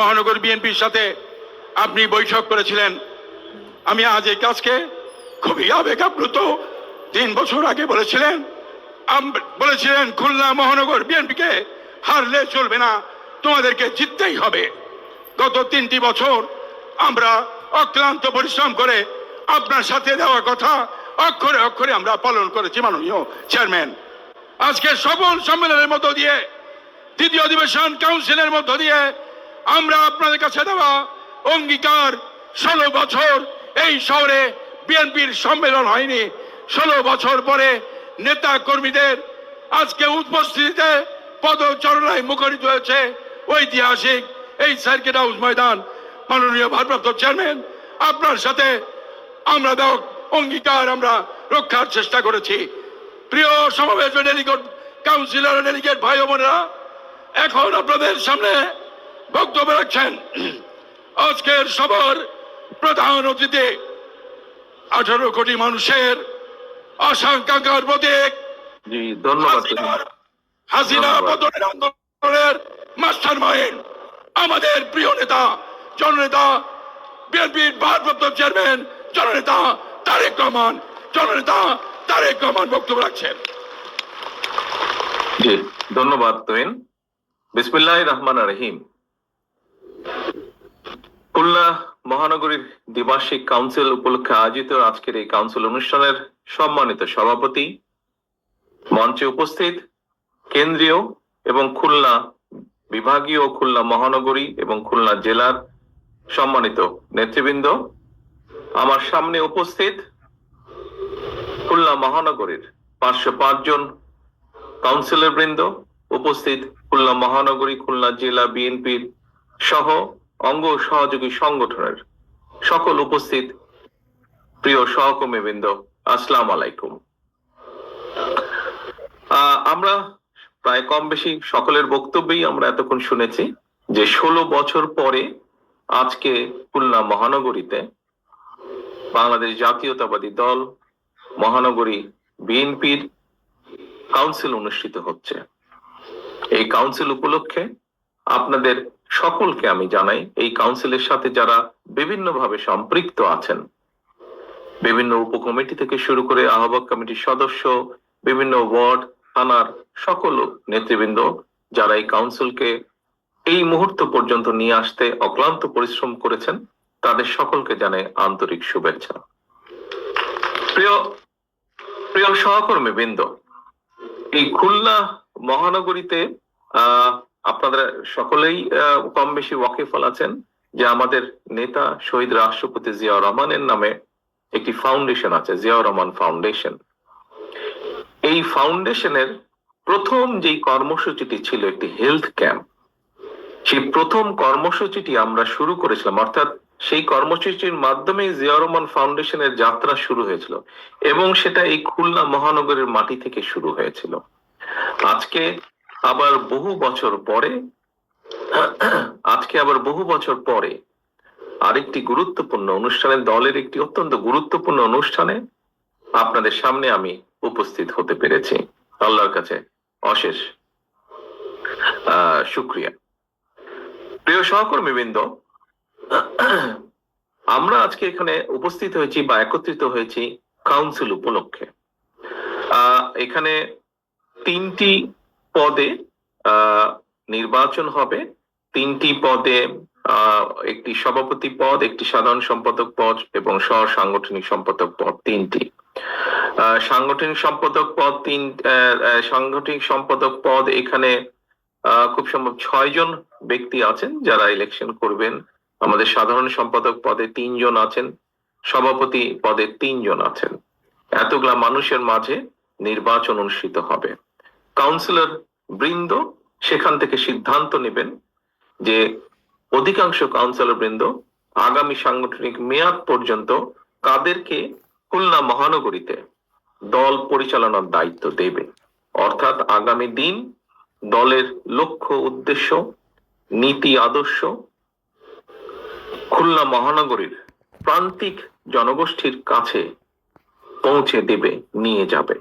মহানগর বিএনপির সাথে আপনি বৈঠক করেছিলেন। আমি আজ এই কাজকে খুবই আবেগ আপ্লুত তিন বছর আগে বলেছিলেন বলেছিলেন, খুলনা মহানগর বিএনপিকে হারলে চলবে না, তোমাদেরকে জিততেই হবে। গত তিনটি বছর আমরা অক্লান্ত পরিশ্রম করে আপনার সাথে দেওয়া কথা অক্ষরে অক্ষরে আমরা পালন করেছি, মাননীয় চেয়ারম্যান। আজকে সফল সম্মেলনের মধ্য দিয়ে তৃতীয় অধিবেশন কাউন্সিলের মধ্য দিয়ে আমরা আপনাদের কাছে দেওয়া অঙ্গীকার। ষোলো বছর এই শহরে বিএনপির সম্মেলন হয়নি। ষোলো বছর পরে নেতা কর্মীদের আজকে উপস্থিতিতে পদচরণায় মুখরিত হয়েছে ঐতিহাসিক এই সার্কিট হাউস ময়দান। মাননীয় ভারপ্রাপ্ত চেয়ারম্যান, আপনার সাথে আমরা দেওয়া অঙ্গীকার আমরা রক্ষার চেষ্টা করেছি। প্রিয় সমাবেশ ডেলিগেট কাউন্সিলর ডেলিগেট ভাই বোনেরা, এখন আপনাদের সামনে বক্তব্য রাখছেন আজকের সবার প্রধান অতিথি আঠারো কোটি মানুষের আশঙ্কার প্রতীক। হাসিনা। পতনের আন্দোলনের মাস্টার মাইন্ড আমাদের প্রিয় নেতা জননেতা বিএনপির ভারপ্রাপ্ত চেয়ারম্যান জননেতা তারেক রহমান জননেতা তারেক রহমান বক্তব্য রাখছেন। জি ধন্যবাদ তুহিন। বিসমিল্লাহ রহমান রহিম। খুলনা মহানগরীর দ্বিবার্ষিক কাউন্সিল উপলক্ষে আয়োজিত আজকের এই কাউন্সিল অনুষ্ঠানের সম্মানিত সভাপতি, মঞ্চে উপস্থিত কেন্দ্রীয় এবং খুলনা বিভাগীয় খুলনা মহানগরী এবং খুলনা জেলার সম্মানিত নেতৃবৃন্দ, আমার সামনে উপস্থিত খুলনা মহানগরীর পাঁচশো পাঁচ জন কাউন্সিলর বৃন্দ, উপস্থিত খুলনা মহানগরী, খুলনা জেলা বিএনপির সহ অঙ্গ সহযোগী সংগঠনের সকল উপস্থিত প্রিয় সহকর্মী বৃন্দ আসসালাম আলাইকুম। আমরা প্রায় কম বেশি সকলের বক্তব্যেই আমরা এতক্ষণ শুনেছি যে ষোলো বছর পরে আজকে খুলনা মহানগরীতে বাংলাদেশ জাতীয়তাবাদী দল মহানগরী বিএনপির কাউন্সিল অনুষ্ঠিত হচ্ছে। এই কাউন্সিল উপলক্ষে আপনাদের সকলকে আমি জানাই এই কাউন্সিলের সাথে যারা বিভিন্নভাবে সম্পৃক্ত আছেন বিভিন্ন উপকমিটি থেকে শুরু করে আহ্বায়ক কমিটির সদস্য বিভিন্ন ওয়ার্ড থানার সকল নেতৃবৃন্দ যারা এই কাউন্সিলকে এই মুহূর্ত পর্যন্ত নিয়ে আসতে অক্লান্ত পরিশ্রম করেছেন তাদের সকলকে জানাই আন্তরিক শুভেচ্ছা। প্রিয় প্রিয় সহকর্মী বৃন্দ এই খুলনা মহানগরীতে আহ, আপনারা সকলেই কম বেশি ওয়াকিফল আছেন যে আমাদের নেতা শহীদ রাষ্ট্রপতি জিয়াউর রহমানের নামে একটি ফাউন্ডেশন আছে, জিয়াউর রহমান ফাউন্ডেশন। এই ফাউন্ডেশনের প্রথম যেই কর্মসূচিটি ছিল একটি হেলথ ক্যাম্প, সেই প্রথম কর্মসূচিটি আমরা শুরু করেছিলাম, অর্থাৎ সেই কর্মসূচির মাধ্যমে জিয়াউর রহমান ফাউন্ডেশনের যাত্রা শুরু হয়েছিল এবং সেটা এই খুলনা মহানগরের মাটি থেকে শুরু হয়েছিল। আজকে আবার বহু বছর পরে, আজকে আবার বহু বছর পরে আরেকটি গুরুত্বপূর্ণ অনুষ্ঠানে দলের একটি অত্যন্ত গুরুত্বপূর্ণ অনুষ্ঠানে আপনাদের সামনে আমি উপস্থিত হতে পেরেছি। আল্লাহর কাছে অশেষ শুক্রিয়া। প্রিয় সহকর্মী বৃন্দ আমরা আজকে এখানে উপস্থিত হয়েছি বা একত্রিত হয়েছি কাউন্সিল উপলক্ষে। এখানে তিনটি পদে নির্বাচন হবে। তিনটি পদে একটি সভাপতি পদ, একটি সাধারণ সম্পাদক পদ এবং সহ সাংগঠনিক সম্পাদক পদ তিনটি। সাংগঠনিক সম্পাদক পদ তিন সাংগঠনিক সম্পাদক পদ এখানে খুব সম্ভব ছয় জন ব্যক্তি আছেন যারা ইলেকশন করবেন। আমাদের সাধারণ সম্পাদক পদে তিনজন আছেন, সভাপতি পদে তিনজন আছেন। এতগুলা মানুষের মাঝে নির্বাচন অনুষ্ঠিত হবে। কাউন্সিলর বৃন্দ সেখান থেকে সিদ্ধান্ত নেবেন যে অধিকাংশ কাউন্সিলর বৃন্দ আগামী সাংগঠনিক মেয়াদ পর্যন্ত কাদেরকে খুলনা মহানগরীতে দল পরিচালনার দায়িত্ব দেবে। অর্থাৎ আগামী দিন দলের লক্ষ্য উদ্দেশ্য, নীতি আদর্শ খুলনা মহানগরীর প্রান্তিক জনগোষ্ঠীর কাছে পৌঁছে দেবে, নিয়ে যাবে।